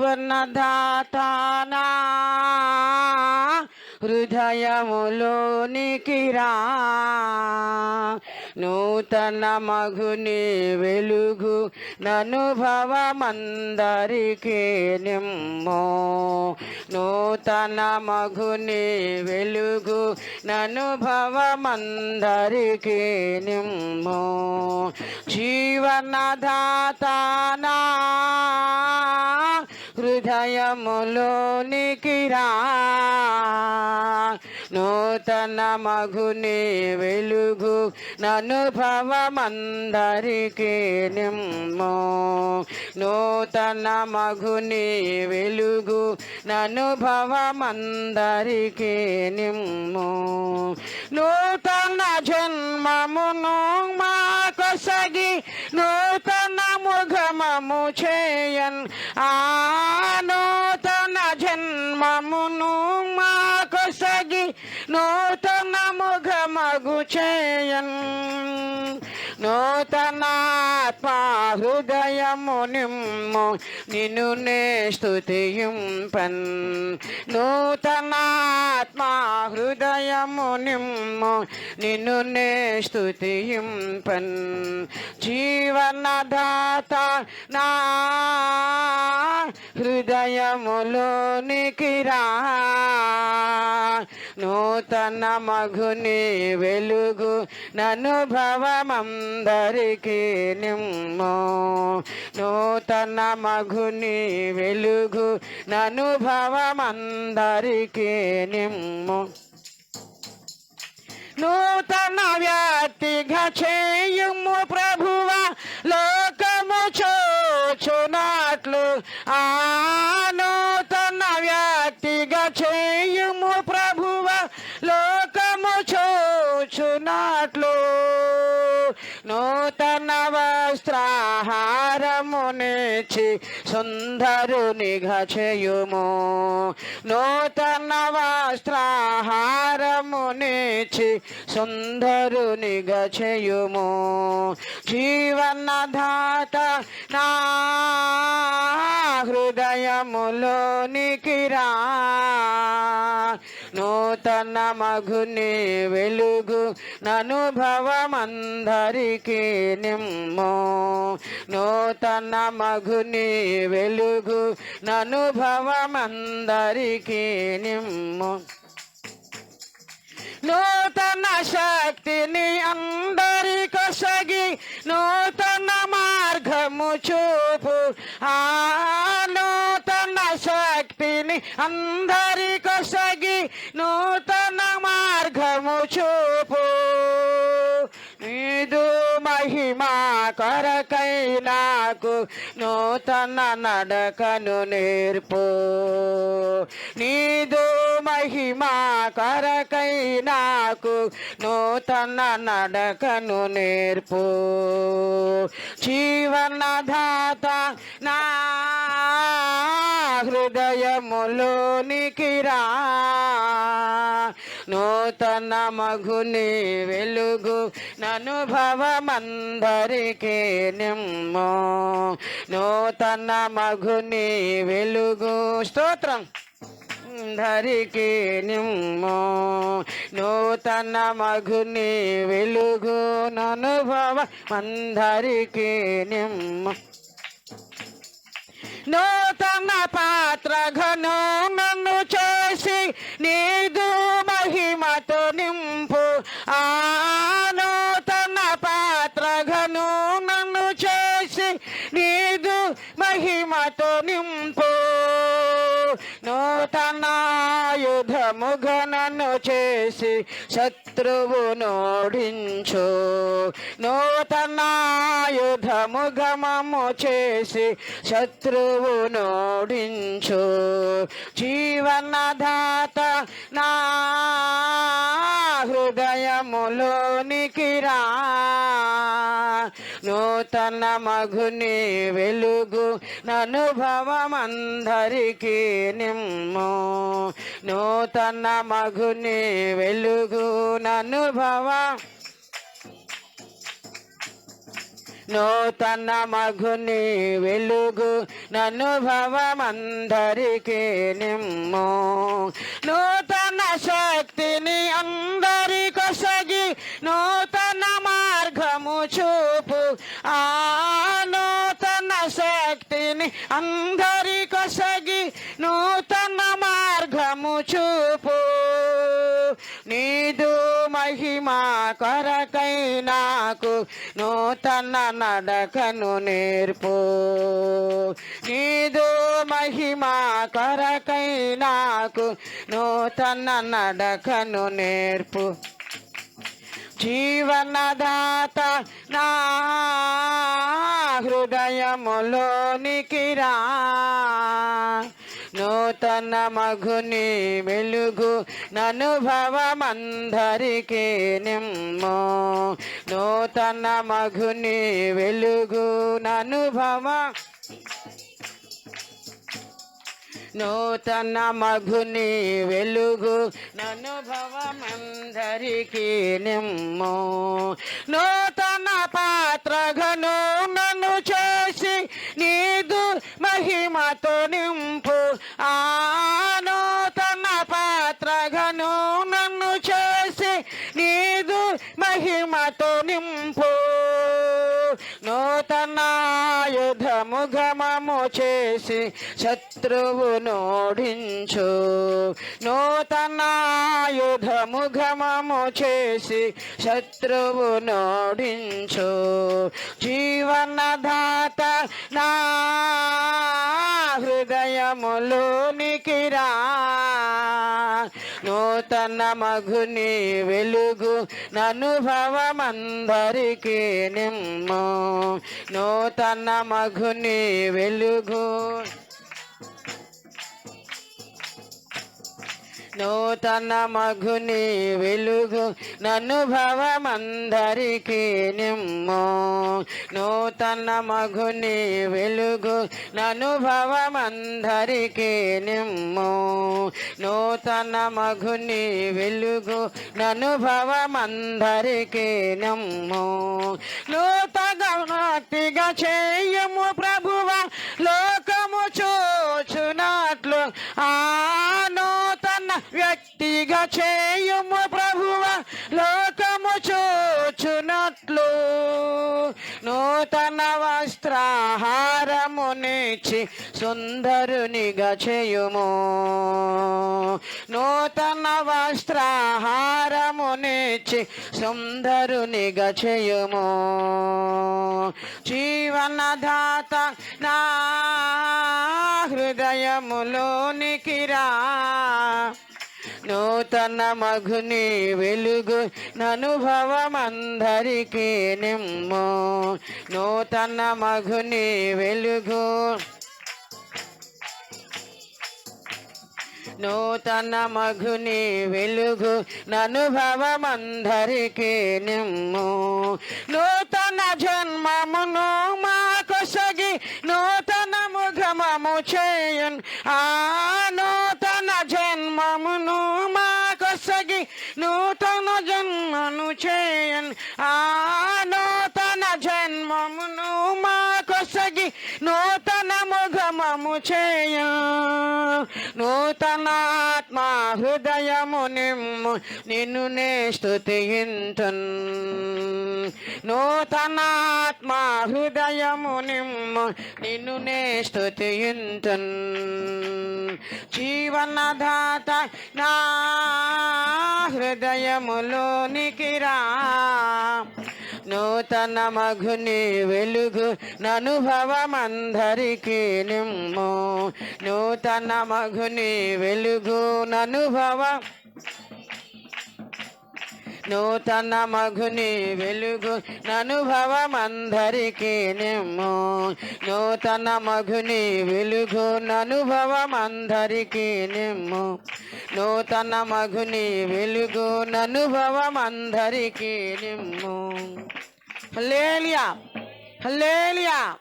జీవనదాతానా హృదయములోనికి రా నూతన మగుని వెలుగు ననుభవమందరికీ నిమ్మో. నూతన మగుని వెలుగు ననుభవమందరికీ నిమ్మో. జీవనదాతానా హృదయములోనికి రా నూతన మగుని వెలుగు ననుభవమందరికీ నిమ్ము. నూతన మగుని వెలుగు ననుభవమందరికీ నిమ్ము. నూతన జన్మమును మా కొసగి నూతన ముఖమము చేయన్. ఆ చేయన్ నూతనాత్మ హృదయము నిమ్ము నిన్ను నే స్తుతింపన్ నూతనాత్మ హృదయము నిమ్ము నిన్ను నే స్తుతింపన్ జీవనదాత నా హృదయములోనికి రా నూతన మగుని వెలుగు ననుభవమందరికీ నిమ్ము. నూతన మగుని వెలుగు ననుభవమందరికీ నిమ్ము. నూతన వ్యాప్తిగా చేయుము ప్రభువ లోకము చోచునట్లు. ఆ నూతన వ్యాతిగా చేయుము ಆಹಾರ వస్త్రాహారమునిచి సుందరుని చేయుము నూతన వస్త్రాహారమునిచి సుందరుని చేయుము జీవనధాత నా హృదయములోనికి రా నూతన మగుని వెలుగు ననుభవమందరికీ నిమ్మో। నూతన మఘు వెలుగు ననుభవమందరికీ నిమ్ము. నూతన శక్తిని అందరికొసగి నూతన మార్గము చూపు. ఆ నూతన శక్తిని అందరి నాకు నూతన నడకను నేర్పు. నీదు మహిమా కరకై నాకు నూతన నడకను నేర్పు. జీవనదాత నా హృదయములోనికి రా నూతన మగుని వెలుగు ననుభవమందరికీ నిమ్మో. నూతన మగుని వెలుగు స్తోత్రం. ధరికి నిమ్మో. నూతన మగుని వెలుగు ననుభవ మందరికి నిమ్మ. నూతన పాత్ర ఘను నన్ను చేసి నీదు మహిమతో నింపు. ఆ నూతన పాత్ర ఘను నన్ను చేసి నీదు మహిమతో నింపు. నూతనాయుధము ఘనను చేసి శక్తి నోడించు నూతనాయుధము గమము చేసి శత్రువు నోడించు జీవనదాత నా హృదయములోనికి రా నూతన మగుని వెలుగు ననుభవమందరికీ నిమ్ము. నూతన మగుని వెలుగు ననుభవ నూతన మగుని వెలుగు ననుభవమందరికీ నిమ్ము. నూతన శక్తిని అందరికొసగి నూతన అందరి కొసగి నూతన మార్గము చూపు. నీదు మహిమా కొరకై నాకు నూతన నడకను నేర్పు. నీదు మహిమా కొరకై నాకు నూతన నడకను నేర్పు. జీవనదాత నా హృదయములోనికి రా నూతన మగుని వెలుగు ననుభవమందరికీ నిమ్ము. నూతన మగుని వెలుగు ననుభవ నూతన మగుని వెలుగు ననుభవమందరికీ నిమ్ము. నూతన పాత్రగను నన్ను చేసి నీదు మహిమతో నింపు. ఆ నూతన పాత్రగను నన్ను చేసి నీదు మహిమతో నింపు. నూతనాయుధము గమము చేసి శత్రువునోడించు. ఓడించు నూతనాయుధము చేసి శత్రువునోడించు. జీవనదాత నా హృదయములోనికి రా నూతన మగుని వెలుగు ననుభవమందరికీ నిమ్ము. నూతన మగుని వెలుగు నూతన మగుని వెలుగు ననుభవమందరికీ నిమ్ము. నూతన మగుని వెలుగు ననుభవమందరికీ నిమ్ము. నూతన మగుని వెలుగు ననుభవమందరికీ నిమ్ము. నూతగా చేయము ప్రభువ లోకము చూచునట్లు. ఆ వ్యక్తిగా చేయుము ప్రభువ లోకము చూచునట్లు. నూతన వస్త్రాహారమునిచ్చి సుందరునిగా చేయుము. నూతన వస్త్రాహారమునిచ్చి సుందరునిగా చేయుము. జీవనదాత నా హృదయములోనికి రా. నూతన మగుని వెలుగు ననుభవమందరికీ నిమ్ము. నూతన మగుని వెలుగు నూతన మగుని వెలుగు ననుభవమందరికీ నిమ్ము. నూతన జన్మమును మాకొసగి నూతన ముఖమము చేయన్. ఆ నూతన జన్మను చేయన్ ఆ ముఖమము చేయ. నూతనాత్మ హృదయము నిమ్ము నిన్ను నే నూతనాత్మా నూతనాత్మ హృదయము నిమ్ము నిన్ను నే జీవనధాత జీవనదాత నా హృదయములోనికి రా నూతన మగుని వెలుగు ననుభవమందరికీ నిమ్ము. నూతన మగుని వెలుగు ననుభవ నూతన మగుని వెలుగు ననుభవమందరికీ నిమ్ము. నూతన మగుని వెలుగు ననుభవమందరికీ నిమ్ము. నూతన మగుని వెలుగు ననుభవమందరికీ నిమ్ము. హల్లేలియా! హల్లేలియా!